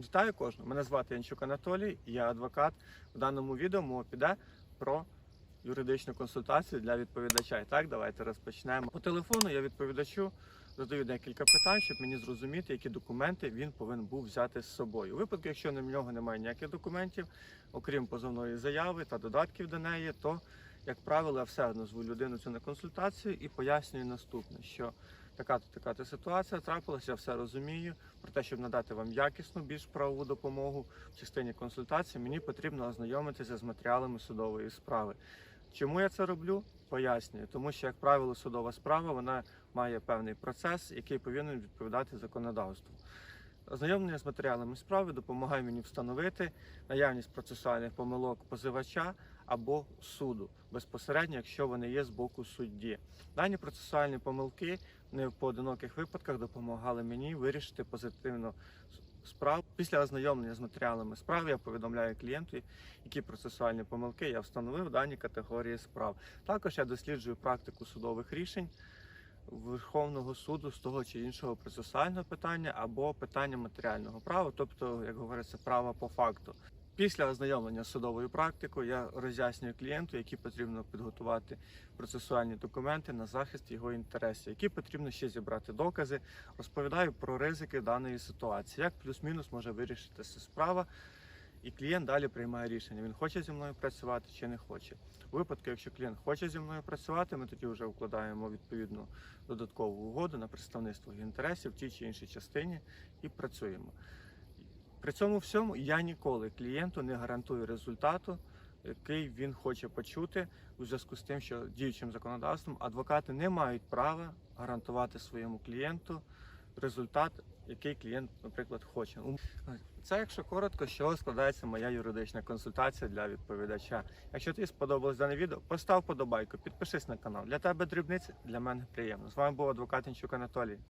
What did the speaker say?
Вітаю кожного. Мене звати Янчук Анатолій, я адвокат. В даному відео мова піде про юридичну консультацію для відповідача. І так, давайте розпочнемо. По телефону я відповідачу задаю декілька питань, щоб мені зрозуміти, які документи він повинен був взяти з собою. У випадку, якщо на нього немає ніяких документів, окрім позовної заяви та додатків до неї, то як правило, я все одно зву людину цю на консультацію і пояснюю наступне, що така-то така-то ситуація трапилася, я все розумію. Про те, щоб надати вам якісну, більш правову допомогу в частині консультації, мені потрібно ознайомитися з матеріалами судової справи. Чому я це роблю? Пояснюю, тому що, як правило, судова справа вона має певний процес, який повинен відповідати законодавству. Ознайомлення з матеріалами справи допомагає мені встановити наявність процесуальних помилок позивача або суду безпосередньо, якщо вони є з боку судді. Дані процесуальні помилки не в поодиноких випадках допомагали мені вирішити позитивно справу. Після ознайомлення з матеріалами справи я повідомляю клієнту, які процесуальні помилки я встановив в даній категорії справ. Також я досліджую практику судових рішень. Верховного суду з того чи іншого процесуального питання або питання матеріального права, тобто, як говориться, права по факту. Після ознайомлення з судовою практикою я роз'яснюю клієнту, які потрібно підготувати процесуальні документи на захист його інтересів, які потрібно ще зібрати докази. Розповідаю про ризики даної ситуації, як плюс-мінус може вирішитися справа, і клієнт далі приймає рішення. Він хоче зі мною працювати чи не хоче. У випадку, якщо клієнт хоче зі мною працювати, ми тоді вже вкладаємо відповідну додаткову угоду на представництво інтересів в тій чи іншій частині і працюємо. При цьому всьому я ніколи клієнту не гарантую результату, який він хоче почути у зв'язку з тим, що діючим законодавством адвокати не мають права гарантувати своєму клієнту результат, який клієнт, наприклад, хоче. Це, якщо коротко, чого складається моя юридична консультація для відповідача. Якщо тобі сподобалось дане відео, постав подобайку, підпишись на канал. Для тебе дрібниці, для мене приємно. З вами був адвокат Інчук Анатолій.